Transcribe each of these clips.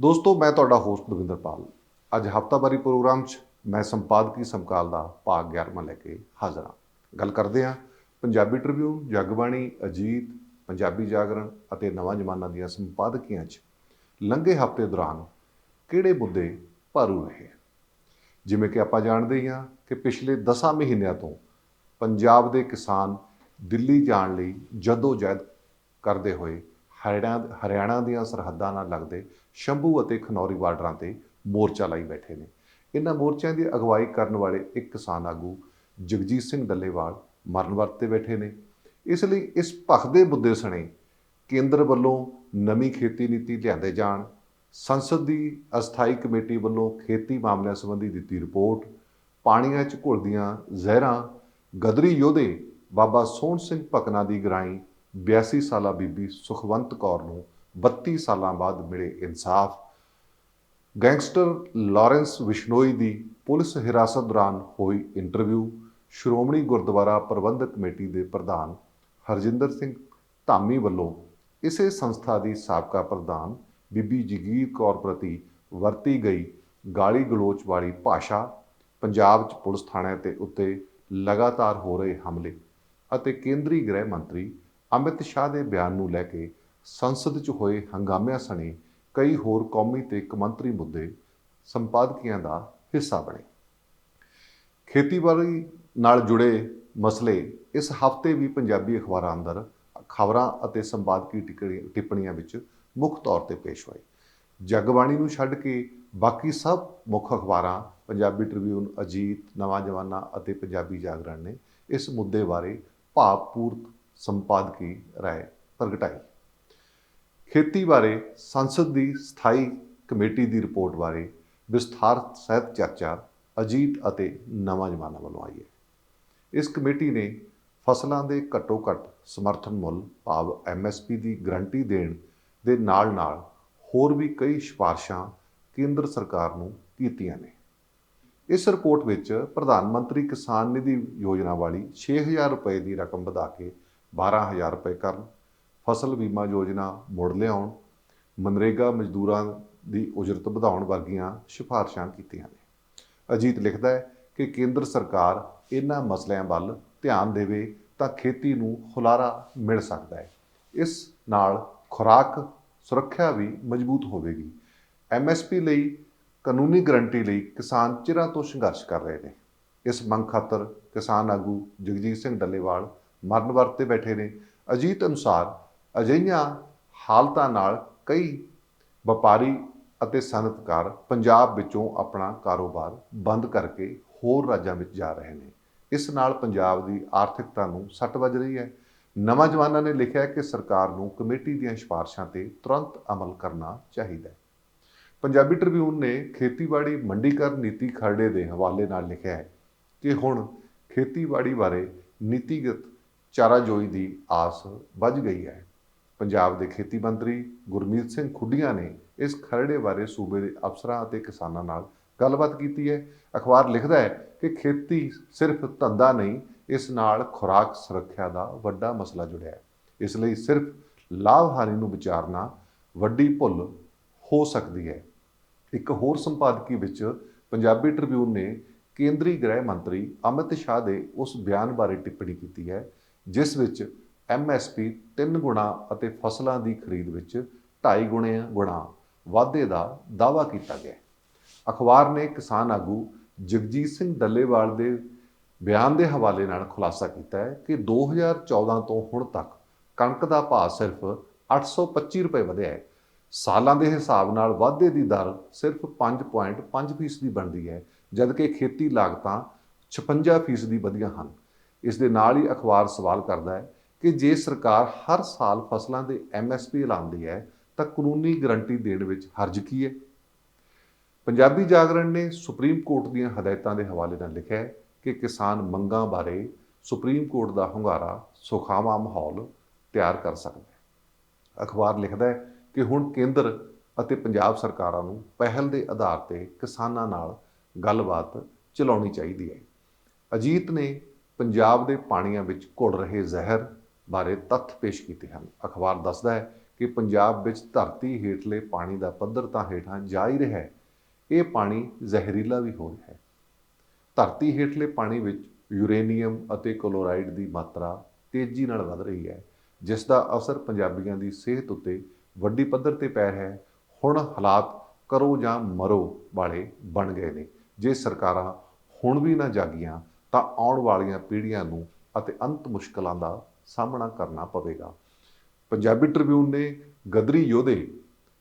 ਦੋਸਤੋ, ਮੈਂ ਤੁਹਾਡਾ ਹੋਸਟ ਦਵਿੰਦਰਪਾਲ। ਅੱਜ ਹਫਤਾਵਾਰੀ ਪ੍ਰੋਗਰਾਮ 'ਚ ਮੈਂ ਸੰਪਾਦਕੀ ਸਮਕਾਲ ਦਾ ਭਾਗ 11ਵਾਂ ਲੈ ਕੇ ਹਾਜ਼ਰ ਹਾਂ। ਗੱਲ ਕਰਦੇ ਹਾਂ ਪੰਜਾਬੀ ਟ੍ਰਿਬਿਊਨ ਜਗਬਾਣੀ, ਅਜੀਤ, ਪੰਜਾਬੀ ਜਾਗਰਣ ਅਤੇ ਨਵਾਂ ਜ਼ਮਾਨਾ ਦੀਆਂ ਸੰਪਾਦਕੀਆਂ 'ਚ ਲੰਘੇ ਹਫ਼ਤੇ ਦੌਰਾਨ ਕਿਹੜੇ ਮੁੱਦੇ ਭਾਰੂ ਰਹੇ ਜਿਵੇਂ ਕਿ ਆਪਾਂ ਜਾਣਦੇ ਹੀ ਹਾਂ ਕਿ ਪਿਛਲੇ 10 ਮਹੀਨਿਆਂ ਤੋਂ ਪੰਜਾਬ ਦੇ ਕਿਸਾਨ ਦਿੱਲੀ ਜਾਣ ਲਈ ਜਦੋਜਹਿਦ ਕਰਦੇ ਹੋਏ ਹਰਿਆਣਾ ਹਰਿਆਣਾ ਦੀਆਂ ਸਰਹੱਦਾਂ ਨਾਲ ਲੱਗਦੇ ਸ਼ੰਭੂ ਅਤੇ ਖਨੌਰੀ ਬਾਰਡਰਾਂ ਤੇ ਮੋਰਚਾ ਲਾਈ ਬੈਠੇ ਨੇ। ਇਹਨਾਂ ਮੋਰਚਿਆਂ ਦੀ ਅਗਵਾਈ ਕਰਨ ਵਾਲੇ ਇੱਕ ਕਿਸਾਨ ਆਗੂ ਜਗਜੀਤ ਸਿੰਘ ਡੱਲੇਵਾਲ ਮਰਨ ਵਰਤ ਤੇ ਬੈਠੇ ਨੇ। ਇਸ ਲਈ ਇਸ ਭਖਦੇ ਮੁੱਦੇ ਸਣੇ ਕੇਂਦਰ ਵੱਲੋਂ ਨਵੀਂ ਖੇਤੀ ਨੀਤੀ ਲਿਆਂਦੇ ਜਾਣ, ਸੰਸਦ ਦੀ ਅਸਥਾਈ ਕਮੇਟੀ ਵੱਲੋਂ ਖੇਤੀ ਮਾਮਲਿਆਂ ਸੰਬੰਧੀ ਦਿੱਤੀ ਰਿਪੋਰਟ, ਪਾਣੀਆਂ 'ਚ ਘੁਲਦੀਆਂ ਜ਼ਹਿਰਾਂ, ਗਦਰੀ ਯੋਧੇ ਬਾਬਾ ਸੋਹਣ ਸਿੰਘ ਭਕਨਾ ਦੀ ਗਰਾਈ 82 ਸਾਲਾ ਬੀਬੀ ਸੁਖਵੰਤ ਕੌਰ ਨੂੰ 32 ਸਾਲਾਂ ਬਾਅਦ ਮਿਲੇ ਇਨਸਾਫ। ਗੈਂਗਸਟਰ ਲਾਰੈਂਸ ਵਿਸ਼ਨੋਈ ਦੀ ਪੁਲਿਸ ਹਿਰਾਸਤ ਦੌਰਾਨ ਹੋਈ ਇੰਟਰਵਿਊ। ਸ਼੍ਰੋਮਣੀ ਗੁਰਦੁਆਰਾ ਪ੍ਰਬੰਧਕ ਕਮੇਟੀ ਦੇ ਪ੍ਰਧਾਨ ਹਰਜਿੰਦਰ ਸਿੰਘ ਧਾਮੀ ਵੱਲੋਂ ਇਸੇ ਸੰਸਥਾ ਦੀ ਸਾਬਕਾ ਪ੍ਰਧਾਨ ਬੀਬੀ ਜਗੀਰ ਕੌਰ ਪ੍ਰਤੀ ਵਰਤੀ ਗਈ ਗਾਲੀ ਗਲੋਚ ਵਾਲੀ ਭਾਸ਼ਾ ਪੰਜਾਬ 'ਚ ਪੁਲਿਸ ਥਾਣਿਆਂ ਤੇ ਉੱਤੇ ਲਗਾਤਾਰ ਹੋ ਰਹੇ ਹਮਲੇ ਅਤੇ ਕੇਂਦਰੀ ਗ੍ਰਹਿ ਮੰਤਰੀ ਅਮਿਤ ਸ਼ਾਹ ਦੇ ਬਿਆਨ ਨੂੰ ਲੈ ਕੇ ਸੰਸਦ 'ਚ ਹੋਏ ਹੰਗਾਮਿਆਂ ਸਣੇ ਕਈ ਹੋਰ ਕੌਮੀ ਤੇ ਕਮੰਤਰੀ ਮੁੱਦੇ ਸੰਪਾਦਕੀਆਂ ਦਾ ਹਿੱਸਾ ਬਣੇ। ਖੇਤੀਬਾੜੀ ਨਾਲ ਜੁੜੇ ਮਸਲੇ ਇਸ ਹਫ਼ਤੇ ਵੀ ਪੰਜਾਬੀ ਅਖਬਾਰਾਂ ਅੰਦਰ ਖਬਰਾਂ ਅਤੇ ਸੰਪਾਦਕੀ ਟਿੱਕਣੀ- ਟਿੱਪਣੀਆਂ ਵਿੱਚ ਮੁੱਖ ਤੌਰ ਤੇ ਪੇਸ਼ ਹੋਏ। ਜਗਬਾਣੀ ਨੂੰ ਛੱਡ ਕੇ ਬਾਕੀ ਸਭ ਮੁੱਖ ਅਖਬਾਰਾਂ ਪੰਜਾਬੀ ਟ੍ਰਿਬਿਊਨ ਅਜੀਤ, ਨਵਾਂ ਜਮਾਨਾ ਅਤੇ ਪੰਜਾਬੀ ਜਾਗਰਣ ਨੇ ਇਸ ਮੁੱਦੇ ਬਾਰੇ ਭਾਵਪੂਰਤ ਸੰਪਾਦਕੀ ਰਾਏ ਪ੍ਰਗਟਾਈ। ਖੇਤੀ ਬਾਰੇ ਸੰਸਦ ਦੀ ਸਥਾਈ ਕਮੇਟੀ ਦੀ ਰਿਪੋਰਟ ਬਾਰੇ ਵਿਸਥਾਰ ਸਹਿਤ ਚਰਚਾ ਅਜੀਤ ਅਤੇ ਨਵਾਂ ਜਮਾਨਾ ਵੱਲੋਂ ਆਈ ਹੈ। ਇਸ ਕਮੇਟੀ ਨੇ ਫਸਲਾਂ ਦੇ ਘੱਟੋ ਘੱਟ ਸਮਰਥਨ ਮੁੱਲ ਭਾਵ ਐਮਐਸਪੀ ਦੀ ਗਰੰਟੀ ਦੇਣ ਦੇ ਨਾਲ-ਨਾਲ ਹੋਰ ਵੀ ਕਈ ਸਿਫਾਰਸ਼ਾਂ ਕੇਂਦਰ ਸਰਕਾਰ ਨੂੰ ਕੀਤੀਆਂ ਨੇ। ਇਸ ਰਿਪੋਰਟ ਵਿੱਚ ਪ੍ਰਧਾਨ ਮੰਤਰੀ ਕਿਸਾਨ ਨਿਧੀ ਯੋਜਨਾ ਵਾਲੀ 6000 ਰੁਪਏ ਦੀ ਰਕਮ ਵਧਾ ਕੇ 12000 ਰੁਪਏ ਕਰਨ, ਫਸਲ ਬੀਮਾ ਯੋਜਨਾ ਮੁੜ ਲਿਆਉਣ, ਮਨਰੇਗਾ ਮਜ਼ਦੂਰਾਂ ਦੀ ਉਜਰਤ ਵਧਾਉਣ ਵਰਗੀਆਂ ਸਿਫਾਰਸ਼ਾਂ ਕੀਤੀਆਂ ਨੇ। ਅਜੀਤ ਲਿਖਦਾ ਹੈ ਕਿ ਕੇਂਦਰ ਸਰਕਾਰ ਇਹਨਾਂ ਮਸਲਿਆਂ ਵੱਲ ਧਿਆਨ ਦੇਵੇ ਤਾਂ ਖੇਤੀ ਨੂੰ ਹੁਲਾਰਾ ਮਿਲ ਸਕਦਾ ਹੈ। ਇਸ ਨਾਲ ਖੁਰਾਕ ਸੁਰੱਖਿਆ ਵੀ ਮਜ਼ਬੂਤ ਹੋਵੇਗੀ। ਐਮਐਸਪੀ ਲਈ ਕਾਨੂੰਨੀ ਗਰੰਟੀ ਲਈ ਕਿਸਾਨ ਚਿਰਾਂ ਤੋਂ ਸੰਘਰਸ਼ ਕਰ ਰਹੇ ਨੇ। ਇਸ ਮੰਗ ਖਾਤਰ ਕਿਸਾਨ ਆਗੂ ਜਗਜੀਤ ਸਿੰਘ ਡੱਲੇਵਾਲ ਮਰਨ ਵਰਤ ਬੈਠੇ ਨੇ। ਅਜੀਤ ਅਨੁਸਾਰ ਅਜਿਹੀਆਂ ਹਾਲਤਾਂ ਨਾਲ ਕਈ ਵਪਾਰੀ ਅਤੇ ਸਨਅਤਕਾਰ ਪੰਜਾਬ ਵਿੱਚੋਂ ਆਪਣਾ ਕਾਰੋਬਾਰ ਬੰਦ ਕਰਕੇ ਹੋਰ ਰਾਜਾਂ ਵਿੱਚ ਜਾ ਰਹੇ ਨੇ। ਇਸ ਨਾਲ ਪੰਜਾਬ ਦੀ ਆਰਥਿਕਤਾ ਨੂੰ ਸੱਟ ਵੱਜ ਰਹੀ ਹੈ। ਨਵਾਂ ਜਵਾਨਾਂ ਨੇ ਲਿਖਿਆ ਕਿ ਸਰਕਾਰ ਨੂੰ ਕਮੇਟੀ ਦੀਆਂ ਸਿਫਾਰਸ਼ਾਂ ਤੇ ਤੁਰੰਤ ਅਮਲ ਕਰਨਾ ਚਾਹੀਦਾ ਹੈ। ਪੰਜਾਬੀ ਟ੍ਰਿਬਿਊਨ ਨੇ ਖੇਤੀਬਾੜੀ ਮੰਡੀਕਰਨ ਨੀਤੀ ਖਰੜੇ ਦੇ ਹਵਾਲੇ ਨਾਲ ਲਿਖਿਆ ਹੈ ਕਿ ਹੁਣ ਖੇਤੀਬਾੜੀ ਬਾਰੇ ਨੀਤੀਗਤ ਚਾਰਾਜੋਈ ਦੀ ਆਸ ਵੱਜ ਗਈ ਹੈ। ਪੰਜਾਬ ਦੇ ਖੇਤੀ ਮੰਤਰੀ ਗੁਰਮੀਤ ਸਿੰਘ ਖੁੱਡੀਆਂ ਨੇ ਇਸ ਖਰੜੇ ਬਾਰੇ ਸੂਬੇ ਦੇ ਅਫਸਰਾਂ ਅਤੇ ਕਿਸਾਨਾਂ ਨਾਲ ਗੱਲਬਾਤ ਕੀਤੀ ਹੈ। ਅਖਬਾਰ ਲਿਖਦਾ ਹੈ ਕਿ ਖੇਤੀ ਸਿਰਫ ਧੰਦਾ ਨਹੀਂ, ਇਸ ਨਾਲ ਖੁਰਾਕ ਸੁਰੱਖਿਆ ਦਾ ਵੱਡਾ ਮਸਲਾ ਜੁੜਿਆ ਹੈ। ਇਸ ਲਈ ਸਿਰਫ ਲਾਭ ਹਾਨੀ ਨੂੰ ਵਿਚਾਰਨਾ ਵੱਡੀ ਭੁੱਲ ਹੋ ਸਕਦੀ ਹੈ। ਇੱਕ ਹੋਰ ਸੰਪਾਦਕੀ ਵਿੱਚ ਪੰਜਾਬੀ ਟ੍ਰਿਬਿਊਨ ਨੇ ਕੇਂਦਰੀ ਗ੍ਰਹਿ ਮੰਤਰੀ ਅਮਿਤ ਸ਼ਾਹ ਦੇ ਉਸ ਬਿਆਨ ਬਾਰੇ ਟਿੱਪਣੀ ਕੀਤੀ ਹੈ ਜਿਸ ਵਿੱਚ ਐਮਐਸਪੀ 3 ਗੁਣਾ ਅਤੇ ਫਸਲਾਂ ਦੀ ਖਰੀਦ ਵਿੱਚ 2.5 ਗੁਣੇ ਗੁਣਾ ਵਾਧੇ ਦਾ ਦਾਅਵਾ ਕੀਤਾ ਗਿਆ ਅਖਬਾਰ ਨੇ ਕਿਸਾਨ ਆਗੂ ਜਗਜੀਤ ਸਿੰਘ ਡੱਲੇਵਾਲ ਦੇ ਬਿਆਨ ਦੇ ਹਵਾਲੇ ਨਾਲ ਖੁਲਾਸਾ ਕੀਤਾ ਹੈ ਕਿ 2014 ਤੋਂ ਹੁਣ ਤੱਕ ਕਣਕ ਦਾ ਭਾਅ ਸਿਰਫ 825 ਰੁਪਏ ਵਧਿਆ ਹੈ। ਸਾਲਾਂ ਦੇ ਹਿਸਾਬ ਨਾਲ ਵਾਧੇ ਦੀ ਦਰ ਸਿਰਫ 5.5% ਦੀ ਬਣਦੀ ਹੈ, ਜਦਕਿ ਖੇਤੀ ਲਾਗਤਾਂ 56% ਦੀ ਵਧੀਆਂ ਹਨ। ਇਸ ਦੇ ਨਾਲ ਹੀ ਅਖਬਾਰ ਸਵਾਲ ਕਰਦਾ ਹੈ ਕਿ ਜੇ ਸਰਕਾਰ ਹਰ ਸਾਲ ਫਸਲਾਂ ਦੇ ਐਮਐਸਪੀ ਐਲਾਨਦੀ ਹੈ, ਤਾਂ ਕਾਨੂੰਨੀ ਗਰੰਟੀ ਦੇਣ ਵਿੱਚ ਹਰਜ ਕੀ ਹੈ? ਪੰਜਾਬੀ ਜਾਗਰਣ ਨੇ ਸੁਪਰੀਮ ਕੋਰਟ ਦੀਆਂ ਹਦਾਇਤਾਂ ਦੇ ਹਵਾਲੇ ਨਾਲ ਲਿਖਿਆ ਹੈ ਕਿ ਕਿਸਾਨ ਮੰਗਾਂ ਬਾਰੇ ਸੁਪਰੀਮ ਕੋਰਟ ਦਾ ਹੁੰਗਾਰਾ ਸੁਖਾਵਾਂ ਮਾਹੌਲ ਤਿਆਰ ਕਰ ਸਕਦਾ ਹੈ। ਅਖਬਾਰ ਲਿਖਦਾ ਹੈ ਕਿ ਹੁਣ ਕੇਂਦਰ ਅਤੇ ਪੰਜਾਬ ਸਰਕਾਰਾਂ ਨੂੰ ਪਹਿਲ ਦੇ ਆਧਾਰ ਤੇ ਕਿਸਾਨਾਂ ਨਾਲ ਗੱਲਬਾਤ ਚਲਾਉਣੀ ਚਾਹੀਦੀ ਹੈ। ਅਜੀਤ ਨੇ ਪੰਜਾਬ ਦੇ ਪਾਣੀਆਂ ਵਿੱਚ ਘੁਲ ਰਹੇ ਜ਼ਹਿਰ ਬਾਰੇ ਤੱਥ ਪੇਸ਼ ਕੀਤੇ ਹਨ। ਅਖਬਾਰ ਦੱਸਦਾ ਹੈ ਕਿ ਪੰਜਾਬ ਵਿੱਚ ਧਰਤੀ ਹੇਠਲੇ ਪਾਣੀ ਦਾ ਪੱਧਰ ਤਾਂ ਹੇਠਾਂ ਜਾ ਹੀ ਰਿਹਾ ਹੈ। ਇਹ ਪਾਣੀ ਜ਼ਹਿਰੀਲਾ ਵੀ ਹੋ ਰਿਹਾ ਹੈ। ਧਰਤੀ ਹੇਠਲੇ ਪਾਣੀ ਵਿੱਚ ਯੂਰੇਨੀਅਮ ਅਤੇ ਕਲੋਰਾਈਡ ਦੀ ਮਾਤਰਾ ਤੇਜ਼ੀ ਨਾਲ ਵਧ ਰਹੀ ਹੈ, ਜਿਸ ਦਾ ਅਸਰ ਪੰਜਾਬੀਆਂ ਦੀ ਸਿਹਤ ਉੱਤੇ ਵੱਡੀ ਪੱਧਰ ਤੇ ਪੈ ਰਿਹਾ ਹੈ। ਹੁਣ ਹਾਲਾਤ ਕਰੋ ਜਾਂ ਮਰੋ ਵਾਲੇ ਬਣ ਗਏ ਨੇ, ਜੇ ਸਰਕਾਰਾਂ ਹੁਣ ਵੀ ਨਾ ਜਾਗੀਆਂ ਤਾਂ ਆਉਣ ਵਾਲੀਆਂ ਪੀੜ੍ਹੀਆਂ ਨੂੰ ਅਤੇ ਅੰਤ ਮੁਸ਼ਕਲਾਂ ਦਾ ਸਾਹਮਣਾ ਕਰਨਾ ਪਵੇਗਾ। ਪੰਜਾਬੀ ਟ੍ਰਿਬਿਊਨ ਨੇ ਗਦਰੀ ਯੋਧੇ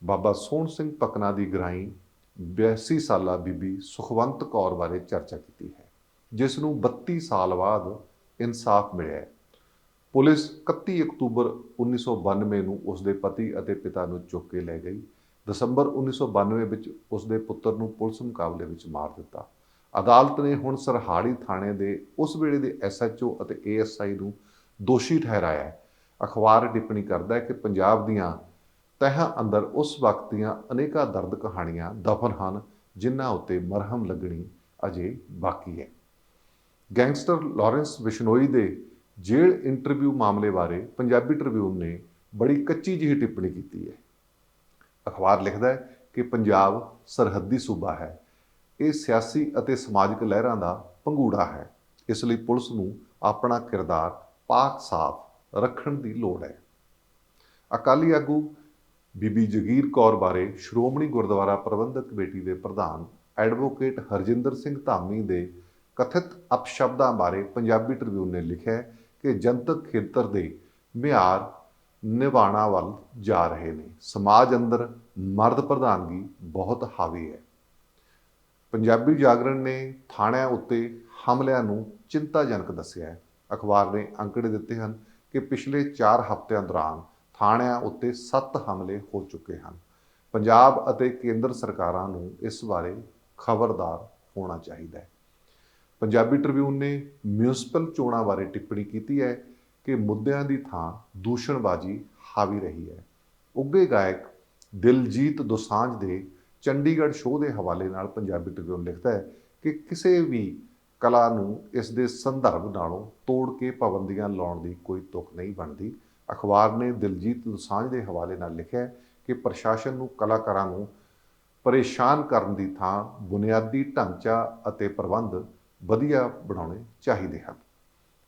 ਬਾਬਾ ਸੋਹਣ ਸਿੰਘ ਪਕਨਾ ਦੀ ਗ੍ਰਾਈ 82 ਸਾਲਾ ਬੀਬੀ ਸੁਖਵੰਤ ਕੌਰ ਬਾਰੇ ਚਰਚਾ ਕੀਤੀ ਹੈ, ਜਿਸ ਨੂੰ 32 ਸਾਲ ਬਾਅਦ ਇਨਸਾਫ ਮਿਲਿਆ ਹੈ। ਪੁਲਿਸ 31 ਅਕਤੂਬਰ 1992 ਨੂੰ ਉਸ ਦੇ ਪਤੀ ਅਤੇ ਪਿਤਾ ਨੂੰ ਚੁੱਕ ਕੇ ਲੈ ਗਈ। ਦਸੰਬਰ 1992 ਵਿੱਚ ਉਸ ਦੇ ਪੁੱਤਰ ਨੂੰ ਪੁਲਿਸ ਮੁਕਾਬਲੇ ਵਿੱਚ ਮਾਰ ਦਿੱਤਾ। ਅਦਾਲਤ ਨੇ ਹੁਣ ਸਰਹਾੜੀ ਥਾਣੇ ਦੇ ਉਸ ਵੇਲੇ ਦੇ ਐਸਐਚਓ ਅਤੇ ਏਐਸਆਈ ਨੂੰ ਦੋਸ਼ੀ ਠਹਿਰਾਇਆ ਹੈ। ਅਖਬਾਰ ਟਿੱਪਣੀ ਕਰਦਾ ਹੈ ਕਿ ਪੰਜਾਬ ਦੀਆਂ ਤਹਾਂ ਅੰਦਰ ਉਸ ਵਕਤ ਦੀਆਂ ਅਨੇਕਾਂ ਦਰਦ ਕਹਾਣੀਆਂ ਦਫਨ ਹਨ, ਜਿਨ੍ਹਾਂ ਉੱਤੇ ਮਰਹਮ ਲੱਗਣੀ ਅਜੇ ਬਾਕੀ ਹੈ। ਗੈਂਗਸਟਰ ਲਾਰੈਂਸ ਵਿਸ਼ਨੋਈ ਦੇ ਜੇਲ੍ਹ ਇੰਟਰਵਿਊ ਮਾਮਲੇ ਬਾਰੇ ਪੰਜਾਬੀ ਟ੍ਰਿਬਿਊਨ ਨੇ ਬੜੀ ਕੱਚੀ ਜਿਹੀ ਟਿੱਪਣੀ ਕੀਤੀ ਹੈ। ਅਖਬਾਰ ਲਿਖਦਾ ਹੈ ਕਿ ਪੰਜਾਬ ਸਰਹੱਦੀ ਸੂਬਾ ਹੈ। ਇਹ ਸਿਆਸੀ ਅਤੇ ਸਮਾਜਿਕ ਲਹਿਰਾਂ ਦਾ ਪੰਗੂੜਾ ਹੈ। ਇਸ ਲਈ ਪੁਲਿਸ ਨੂੰ ਆਪਣਾ ਕਿਰਦਾਰ ਪਾਕ ਸਾਫ਼ ਰੱਖਣ ਦੀ ਲੋੜ ਹੈ। ਅਕਾਲੀ ਆਗੂ ਬੀਬੀ ਜਗੀਰ ਕੌਰ ਬਾਰੇ ਸ਼੍ਰੋਮਣੀ ਗੁਰਦੁਆਰਾ ਪ੍ਰਬੰਧਕ ਕਮੇਟੀ ਦੇ ਪ੍ਰਧਾਨ ਐਡਵੋਕੇਟ ਹਰਜਿੰਦਰ ਸਿੰਘ ਧਾਮੀ ਦੇ ਕਥਿਤ ਅਪਸ਼ਬਦਾਂ ਬਾਰੇ ਪੰਜਾਬੀ ਟ੍ਰਿਬਿਊਨ ਨੇ ਲਿਖਿਆ ਕਿ ਜਨਤਕ ਖੇਤਰ ਦੇ ਮਿਆਰ ਨਿਭਾਣਾ ਵੱਲ ਜਾ ਰਹੇ ਨੇ। ਸਮਾਜ ਅੰਦਰ ਮਰਦ ਪ੍ਰਧਾਨਗੀ ਬਹੁਤ ਹਾਵੀ ਹੈ। ਪੰਜਾਬੀ ਜਾਗਰਣ ਨੇ ਥਾਣਿਆਂ ਉੱਤੇ ਹਮਲਿਆਂ ਨੂੰ ਚਿੰਤਾਜਨਕ ਦੱਸਿਆ ਹੈ। ਅਖਬਾਰ ਨੇ ਅੰਕੜੇ ਦਿੱਤੇ ਹਨ ਕਿ ਪਿਛਲੇ 4 ਹਫ਼ਤਿਆਂ ਦੌਰਾਨ ਥਾਣਿਆਂ ਉੱਤੇ 7 ਹਮਲੇ ਹੋ ਚੁੱਕੇ ਹਨ। ਪੰਜਾਬ ਅਤੇ ਕੇਂਦਰ ਸਰਕਾਰਾਂ ਨੂੰ ਇਸ ਬਾਰੇ ਖਬਰਦਾਰ ਹੋਣਾ ਚਾਹੀਦਾ ਹੈ। ਪੰਜਾਬੀ ਟ੍ਰਿਬਿਊਨ ਨੇ ਮਿਊਨਿਸਪਲ ਚੋਣਾਂ ਬਾਰੇ ਟਿੱਪਣੀ ਕੀਤੀ ਹੈ ਕਿ ਮੁੱਦਿਆਂ ਦੀ ਥਾਂ ਦੂਸ਼ਣਬਾਜ਼ੀ ਹਾਵੀ ਰਹੀ ਹੈ। ਉੱਗੇ ਗਾਇਕ ਦਿਲਜੀਤ ਦੋਸਾਂਝ ਦੇ ਚੰਡੀਗੜ੍ਹ ਸ਼ੋਅ ਦੇ ਹਵਾਲੇ ਨਾਲ ਪੰਜਾਬੀ ਟ੍ਰਿਬਿਊਨ ਲਿਖਦਾ ਹੈ ਕਿ ਕਿਸੇ ਵੀ ਕਲਾ ਨੂੰ ਇਸ ਦੇ ਸੰਦਰਭ ਨਾਲੋਂ ਤੋੜ ਕੇ ਪਾਬੰਦੀਆਂ ਲਾਉਣ ਦੀ ਕੋਈ ਤੁਕ ਨਹੀਂ ਬਣਦੀ। ਅਖਬਾਰ ਨੇ ਦਿਲਜੀਤ ਦੋਸਾਂਝ ਦੇ ਹਵਾਲੇ ਨਾਲ ਲਿਖਿਆ ਕਿ ਪ੍ਰਸ਼ਾਸਨ ਨੂੰ ਕਲਾਕਾਰਾਂ ਨੂੰ ਪਰੇਸ਼ਾਨ ਕਰਨ ਦੀ ਥਾਂ ਬੁਨਿਆਦੀ ਢਾਂਚਾ ਅਤੇ ਪ੍ਰਬੰਧ ਵਧੀਆ ਬਣਾਉਣੇ ਚਾਹੀਦੇ ਹਨ।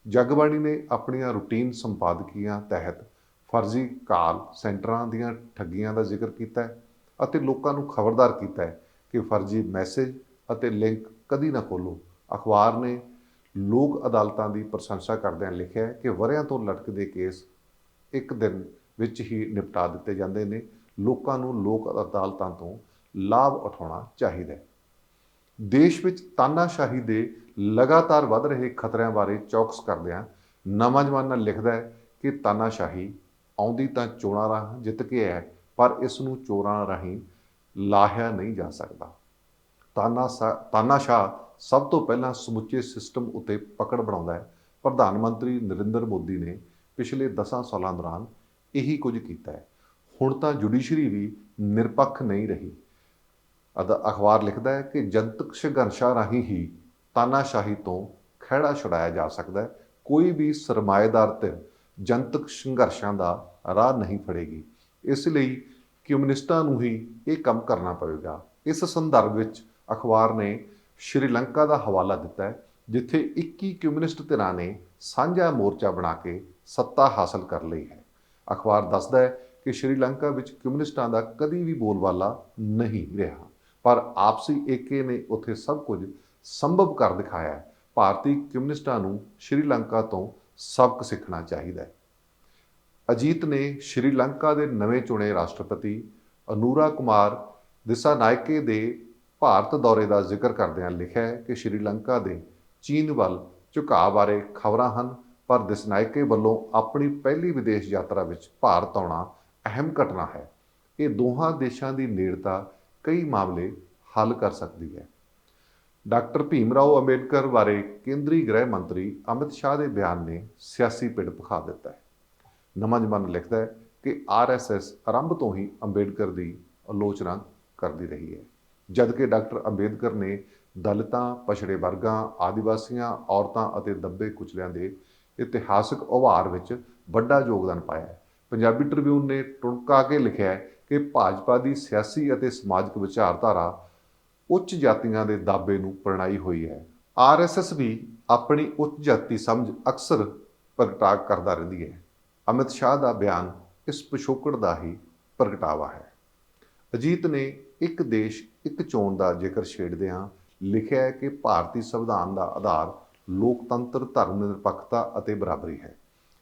ਜਗਬਾਣੀ ਨੇ ਆਪਣੀਆਂ ਰੂਟੀਨ ਸੰਪਾਦਕੀਆਂ ਤਹਿਤ ਫਰਜ਼ੀ ਕਾਲ ਸੈਂਟਰਾਂ ਦੀਆਂ ਠੱਗੀਆਂ ਦਾ ਜ਼ਿਕਰ ਕੀਤਾ ਹੈ। ਅਤੇ ਲੋਕਾਂ ਨੂੰ ਖਬਰਦਾਰ ਕੀਤਾ ਹੈ ਕਿ ਫਰਜ਼ੀ ਮੈਸੇਜ ਅਤੇ ਲਿੰਕ ਕਦੀ ਨਾ ਖੋਲੋ ਅਖਬਾਰ ਨੇ ਲੋਕ ਅਦਾਲਤਾਂ ਦੀ ਪ੍ਰਸ਼ੰਸਾ ਕਰਦਿਆਂ ਲਿਖਿਆ ਹੈ ਕਿ ਵਰਿਆਂ ਤੋਂ ਲਟਕਦੇ ਕੇਸ ਇੱਕ ਦਿਨ ਵਿੱਚ ਹੀ ਨਿਪਟਾ ਦਿੱਤੇ ਜਾਂਦੇ ਨੇ। ਲੋਕਾਂ ਨੂੰ ਲੋਕ ਅਦਾਲਤਾਂ ਤੋਂ ਲਾਭ ਉਠਾਉਣਾ ਚਾਹੀਦਾ ਹੈ। ਦੇਸ਼ ਵਿੱਚ ਤਾਨਾਸ਼ਾਹੀ ਦੇ ਲਗਾਤਾਰ ਵੱਧ ਰਹੇ ਖਤਰਿਆਂ ਬਾਰੇ ਚੌਕਸ ਕਰਦਿਆਂ ਨਵਾਂ ਜਮਾਨਾ ਲਿਖਦਾ ਹੈ ਕਿ ਤਾਨਾਸ਼ਾਹੀ ਆਉਂਦੀ ਤਾਂ ਚੋਣਾਂ ਰਾਹ ਜਿੱਤ ਕੇ ਹੈ ਪਰ ਇਸ ਨੂੰ ਚੋਰਾਂ ਰਾਹੀਂ ਲਾਹਿਆ ਨਹੀਂ ਜਾ ਸਕਦਾ। ਤਾਨਾਸ਼ਾ ਤਾਨਾਸ਼ਾਹ ਸਭ ਤੋਂ ਪਹਿਲਾਂ ਸਮੁੱਚੇ ਸਿਸਟਮ ਉੱਤੇ ਪਕੜ ਬਣਾਉਂਦਾ ਹੈ। ਪ੍ਰਧਾਨ ਮੰਤਰੀ ਨਰਿੰਦਰ ਮੋਦੀ ਨੇ ਪਿਛਲੇ 10 ਸਾਲਾਂ ਦੌਰਾਨ ਇਹੀ ਕੁਝ ਕੀਤਾ ਹੈ। ਹੁਣ ਤਾਂ ਜੁਡੀਸ਼ਰੀ ਵੀ ਨਿਰਪੱਖ ਨਹੀਂ ਰਹੀ। ਅਦਾ, ਅਖਬਾਰ ਲਿਖਦਾ ਹੈ ਕਿ ਜਨਤਕ ਸੰਘਰਸ਼ਾਂ ਰਾਹੀਂ ਹੀ ਤਾਨਾਸ਼ਾਹੀ ਤੋਂ ਖਹਿੜਾ ਛੁਡਾਇਆ ਜਾ ਸਕਦਾ ਹੈ। ਕੋਈ ਵੀ ਸਰਮਾਏਦਾਰ ਧਿਰ ਜਨਤਕ ਸੰਘਰਸ਼ਾਂ ਦਾ ਰਾਹ ਨਹੀਂ ਫੜੇਗੀ। ਇਸ ਲਈ ਕਮਿਊਨਿਸਟਾਂ ਨੂੰ ਹੀ ਇਹ ਕੰਮ ਕਰਨਾ ਪਵੇਗਾ। ਇਸ ਸੰਦਰਭ ਵਿੱਚ ਅਖਬਾਰ ਨੇ ਸ਼੍ਰੀਲੰਕਾ ਦਾ ਹਵਾਲਾ ਦਿੱਤਾ ਹੈ, ਜਿੱਥੇ 21 ਕਮਿਊਨਿਸਟ ਧਿਰਾਂ ਨੇ ਸਾਂਝਾ ਮੋਰਚਾ ਬਣਾ ਕੇ ਸੱਤਾ ਹਾਸਲ ਕਰ ਲਈ ਹੈ। ਅਖਬਾਰ ਦੱਸਦਾ ਹੈ ਕਿ ਸ਼੍ਰੀਲੰਕਾ ਵਿੱਚ ਕਮਿਊਨਿਸਟਾਂ ਦਾ ਕਦੀ ਵੀ ਬੋਲਬਾਲਾ ਨਹੀਂ ਰਿਹਾ। ਪਰ ਆਪਸੀ ਏਕੇ ਨੇ ਉੱਥੇ ਸਭ ਕੁਝ ਸੰਭਵ ਕਰ ਦਿਖਾਇਆ ਹੈ। ਭਾਰਤੀ ਕਮਿਊਨਿਸਟਾਂ ਨੂੰ ਸ਼੍ਰੀਲੰਕਾ ਤੋਂ ਸਬਕ ਸਿੱਖਣਾ ਚਾਹੀਦਾ ਹੈ। ਅਜੀਤ ਨੇ ਸ਼੍ਰੀਲੰਕਾ ਦੇ ਨਵੇਂ ਚੁਣੇ ਰਾਸ਼ਟਰਪਤੀ ਅਨੂਰਾ ਕੁਮਾਰ ਦਿਸਾਨਾਇਕੇ ਦੇ ਭਾਰਤ ਦੌਰੇ ਦਾ ਜ਼ਿਕਰ ਕਰਦਿਆਂ ਲਿਖਿਆ ਹੈ ਕਿ ਸ਼੍ਰੀਲੰਕਾ ਦੇ ਚੀਨ ਵੱਲ ਝੁਕਾਅ ਬਾਰੇ ਖਬਰਾਂ ਹਨ, ਪਰ ਦਿਸਨਾਇਕੇ ਵੱਲੋਂ ਆਪਣੀ ਪਹਿਲੀ ਵਿਦੇਸ਼ ਯਾਤਰਾ ਵਿੱਚ ਭਾਰਤ ਆਉਣਾ ਅਹਿਮ ਘਟਨਾ ਹੈ। ਇਹ ਦੋਹਾਂ ਦੇਸ਼ਾਂ ਦੀ ਨੇੜਤਾ ਕਈ ਮਾਮਲੇ ਹੱਲ ਕਰ ਸਕਦੀ ਹੈ। ਡਾਕਟਰ ਭੀਮ ਰਾਓ ਅੰਬੇਡਕਰ ਬਾਰੇ ਕੇਂਦਰੀ ਗ੍ਰਹਿ ਮੰਤਰੀ ਅਮਿਤ ਸ਼ਾਹ ਦੇ ਬਿਆਨ ਨੇ ਸਿਆਸੀ ਪਿੜ ਪਖਾ ਦਿੱਤਾ ਹੈ। ਨਵਾਂ ਜ਼ਮਾਨਾ ਲਿਖਦਾ ਹੈ ਕਿ ਆਰਐਸਐਸ ਆਰੰਭ ਤੋਂ ਹੀ ਅੰਬੇਡਕਰ ਦੀ ਆਲੋਚਨਾ ਕਰਦੀ ਰਹੀ ਹੈ। ਜਦਕਿ ਡਾਕਟਰ ਅੰਬੇਦਕਰ ਨੇ ਦਲਿਤਾਂ, ਪਛੜੇ ਵਰਗਾਂ, ਆਦੀਵਾਸੀਆਂ, ਔਰਤਾਂ ਅਤੇ ਦੱਬੇ ਕੁਚਲਿਆਂ ਦੇ ਇਤਿਹਾਸਕ ਉਭਾਰ ਵਿੱਚ ਵੱਡਾ ਯੋਗਦਾਨ ਪਾਇਆ ਹੈ। ਪੰਜਾਬੀ ਟ੍ਰਿਬਿਊਨ ਨੇ ਟੁਣਕਾ ਕੇ ਲਿਖਿਆ ਕਿ ਭਾਜਪਾ ਦੀ ਸਿਆਸੀ ਅਤੇ ਸਮਾਜਿਕ ਵਿਚਾਰਧਾਰਾ ਉੱਚ ਜਾਤੀਆਂ ਦੇ ਦਾਬੇ ਨੂੰ ਪ੍ਰਣਾਈ ਹੋਈ ਹੈ। ਆਰਐਸਐਸ ਵੀ ਆਪਣੀ ਉੱਚ ਜਾਤੀ ਸਮਝ ਅਕਸਰ ਪ੍ਰਗਟਾ ਕਰਦਾ ਰਹਿੰਦੀ ਹੈ। ਅਮਿਤ ਸ਼ਾਹ ਦਾ ਬਿਆਨ ਇਸ ਪਿਛੋਕੜ ਦਾ ਹੀ ਪ੍ਰਗਟਾਵਾ ਹੈ। ਅਜੀਤ ਨੇ ਇੱਕ ਦੇਸ਼, ਇੱਕ ਚੋਣ ਦਾ ਜ਼ਿਕਰ ਛੇੜਦਿਆਂ ਲਿਖਿਆ ਹੈ ਕਿ ਭਾਰਤੀ ਸੰਵਿਧਾਨ ਦਾ ਆਧਾਰ ਲੋਕਤੰਤਰ ਧਰਮ ਨਿਰਪੱਖਤਾ ਅਤੇ ਬਰਾਬਰੀ ਹੈ।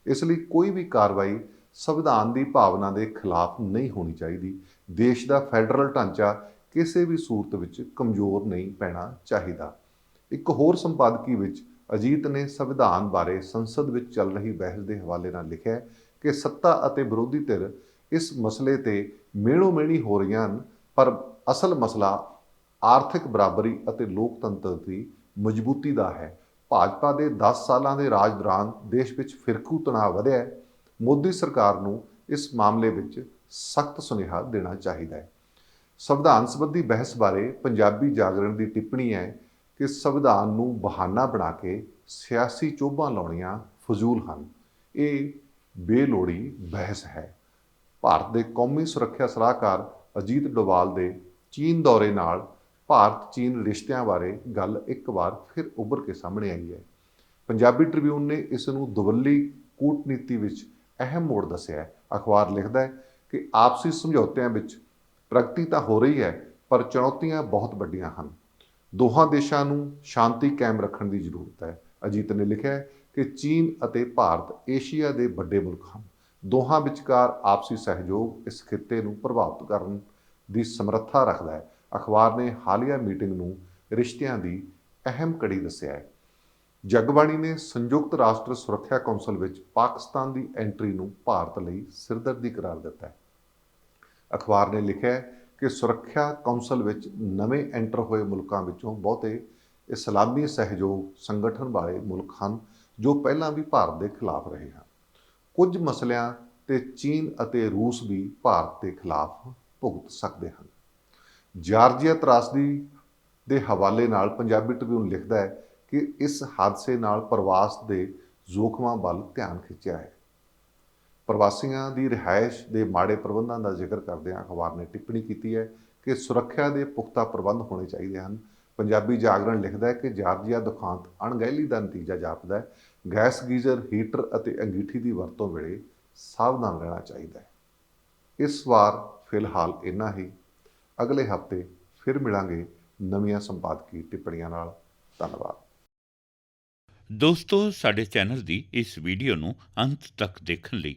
ਇਸ ਲਈ ਕੋਈ ਵੀ ਕਾਰਵਾਈ ਸੰਵਿਧਾਨ ਦੀ ਭਾਵਨਾ ਦੇ ਖਿਲਾਫ ਨਹੀਂ ਹੋਣੀ ਚਾਹੀਦੀ। ਦੇਸ਼ ਦਾ ਫੈਡਰਲ ਢਾਂਚਾ ਕਿਸੇ ਵੀ ਸੂਰਤ ਵਿੱਚ ਕਮਜ਼ੋਰ ਨਹੀਂ ਪੈਣਾ ਚਾਹੀਦਾ। ਇੱਕ ਹੋਰ ਸੰਪਾਦਕੀ ਵਿੱਚ ਅਜੀਤ ਨੇ ਸੰਵਿਧਾਨ ਬਾਰੇ ਸੰਸਦ ਵਿੱਚ ਚੱਲ ਰਹੀ ਬਹਿਸ ਦੇ ਹਵਾਲੇ ਨਾਲ ਲਿਖਿਆ ਕਿ ਸੱਤਾ ਅਤੇ ਵਿਰੋਧੀ ਧਿਰ ਇਸ ਮਸਲੇ ਤੇ ਮੇੜੋ ਮੇੜੀ ਹੋ ਰਹੀਆਂ ਹਨ, ਪਰ ਅਸਲ ਮਸਲਾ ਆਰਥਿਕ ਬਰਾਬਰੀ ਅਤੇ ਲੋਕਤੰਤਰ ਦੀ ਮਜ਼ਬੂਤੀ ਦਾ ਹੈ। ਭਾਜਪਾ ਦੇ 10 ਸਾਲਾਂ ਦੇ ਰਾਜ ਦੌਰਾਨ ਦੇਸ਼ ਵਿੱਚ ਫਿਰਕੂ ਤਣਾਅ ਵਧਿਆ ਹੈ। ਮੋਦੀ ਸਰਕਾਰ ਨੂੰ ਇਸ ਮਾਮਲੇ ਵਿੱਚ ਸਖਤ ਸੁਨੇਹਾ ਦੇਣਾ ਚਾਹੀਦਾ ਹੈ। ਸੰਵਿਧਾਨ ਸੰਬੰਧੀ ਬਹਿਸ ਬਾਰੇ ਪੰਜਾਬੀ ਜਾਗਰਣ ਦੀ ਟਿੱਪਣੀ ਹੈ ਕਿ ਸੰਵਿਧਾਨ ਨੂੰ ਬਹਾਨਾ ਬਣਾ ਕੇ ਸਿਆਸੀ ਚੋਭਾਂ ਲਾਉਣੀਆਂ ਫਜ਼ੂਲ ਹਨ। ਇਹ ਬੇਲੋੜੀ ਬਹਿਸ ਹੈ। ਭਾਰਤ ਦੇ ਕੌਮੀ ਸੁਰੱਖਿਆ ਸਲਾਹਕਾਰ ਅਜੀਤ ਡੋਵਾਲ ਦੇ ਚੀਨ ਦੌਰੇ ਨਾਲ ਭਾਰਤ ਚੀਨ ਰਿਸ਼ਤਿਆਂ ਬਾਰੇ ਗੱਲ ਇੱਕ ਵਾਰ ਫਿਰ ਉੱਭਰ ਕੇ ਸਾਹਮਣੇ ਆਈ ਹੈ। ਪੰਜਾਬੀ ਟ੍ਰਿਬਿਊਨ ਨੇ ਇਸ ਨੂੰ ਦੁਵੱਲੀ ਕੂਟਨੀਤੀ ਵਿੱਚ ਅਹਿਮ ਮੋੜ ਦੱਸਿਆ ਹੈ। ਅਖਬਾਰ ਲਿਖਦਾ ਹੈ ਕਿ ਆਪਸੀ ਸਮਝੌਤਿਆਂ ਵਿੱਚ ਪ੍ਰਗਤੀ ਤਾਂ ਹੋ ਰਹੀ ਹੈ, ਪਰ ਚੁਣੌਤੀਆਂ ਬਹੁਤ ਵੱਡੀਆਂ ਹਨ। ਦੋਹਾਂ ਦੇਸ਼ਾਂ ਨੂੰ ਸ਼ਾਂਤੀ ਕਾਇਮ ਰੱਖਣ ਦੀ ਜ਼ਰੂਰਤ ਹੈ। ਅਜੀਤ ਨੇ ਲਿਖਿਆ ਹੈ ਕਿ ਚੀਨ ਅਤੇ ਭਾਰਤ ਏਸ਼ੀਆ ਦੇ ਵੱਡੇ ਮੁਲਕ ਹਨ। ਦੋਹਾਂ ਵਿਚਕਾਰ ਆਪਸੀ ਸਹਿਯੋਗ ਇਸ ਖਿੱਤੇ ਨੂੰ ਪ੍ਰਭਾਵਿਤ ਕਰਨ ਦੀ ਸਮਰੱਥਾ ਰੱਖਦਾ ਹੈ। ਅਖਬਾਰ ਨੇ ਹਾਲੀਆ ਮੀਟਿੰਗ ਨੂੰ ਰਿਸ਼ਤਿਆਂ ਦੀ ਅਹਿਮ ਕੜੀ ਦੱਸਿਆ ਹੈ। ਜਗਬਾਣੀ ਨੇ ਸੰਯੁਕਤ ਰਾਸ਼ਟਰ ਸੁਰੱਖਿਆ ਕੌਂਸਲ ਵਿੱਚ ਪਾਕਿਸਤਾਨ ਦੀ ਐਂਟਰੀ ਨੂੰ ਭਾਰਤ ਲਈ ਸਿਰਦਰਦੀ ਕਰਾਰ ਦਿੱਤਾ ਹੈ। ਅਖਬਾਰ ਨੇ ਲਿਖਿਆ ਹੈ ਕਿ ਸੁਰੱਖਿਆ ਕੌਂਸਲ ਵਿੱਚ ਨਵੇਂ ਐਂਟਰ ਹੋਏ ਮੁਲਕਾਂ ਵਿੱਚੋਂ ਬਹੁਤੇ ਇਸਲਾਮੀ ਸਹਿਯੋਗ ਸੰਗਠਨ ਵਾਲੇ ਮੁਲਕ ਹਨ, ਜੋ ਪਹਿਲਾਂ ਵੀ ਭਾਰਤ ਦੇ ਖਿਲਾਫ ਰਹੇ ਹਨ। ਕੁਝ ਮਸਲਿਆਂ ਤੇ ਚੀਨ ਅਤੇ ਰੂਸ ਵੀ ਭਾਰਤ ਦੇ ਖਿਲਾਫ ਭੁਗਤ ਸਕਦੇ ਹਨ। ਜਾਰਜੀਆ ਤਰਾਸਦੀ ਦੇ ਹਵਾਲੇ ਨਾਲ ਪੰਜਾਬੀ ਟ੍ਰਿਬਿਊਨ ਲਿਖਦਾ ਹੈ ਕਿ ਇਸ ਹਾਦਸੇ ਨਾਲ ਪ੍ਰਵਾਸ ਦੇ ਜ਼ੋਖਮਾਂ ਵੱਲ ਧਿਆਨ ਖਿੱਚਿਆ ਹੈ। ਪ੍ਰਵਾਸੀਆਂ ਦੀ ਰਿਹਾਇਸ਼ ਦੇ ਮਾੜੇ ਪ੍ਰਬੰਧਾਂ ਦਾ ਜ਼ਿਕਰ ਕਰਦਿਆਂ ਅਖਬਾਰ ਨੇ ਟਿੱਪਣੀ ਕੀਤੀ ਹੈ ਕਿ ਸੁਰੱਖਿਆ ਦੇ ਪੁਖਤਾ ਪ੍ਰਬੰਧ ਹੋਣੇ ਚਾਹੀਦੇ ਹਨ। ਪੰਜਾਬੀ ਜਾਗਰਣ ਲਿਖਦਾ ਹੈ ਕਿ ਜਾਰਜੀਆ ਦੁਖਾਂਤ ਅਣਗਹਿਲੀ ਦਾ ਨਤੀਜਾ ਜਾਪਦਾ ਹੈ। ਗੈਸ ਗੀਜ਼ਰ, ਹੀਟਰ ਅਤੇ ਅੰਗੀਠੀ ਦੀ ਵਰਤੋਂ ਵੇਲੇ ਸਾਵਧਾਨ ਰਹਿਣਾ ਚਾਹੀਦਾ ਹੈ। ਇਸ ਵਾਰ ਫਿਲਹਾਲ ਇੰਨਾ ਹੀ। ਅਗਲੇ ਹਫ਼ਤੇ ਫਿਰ ਮਿਲਾਂਗੇ ਨਵੀਆਂ ਸੰਪਾਦਕੀ ਟਿੱਪਣੀਆਂ ਨਾਲ। ਧੰਨਵਾਦ। ਦੋਸਤੋ, ਸਾਡੇ ਚੈਨਲ ਦੀ ਇਸ ਵੀਡੀਓ ਨੂੰ ਅੰਤ ਤੱਕ ਦੇਖਣ ਲਈ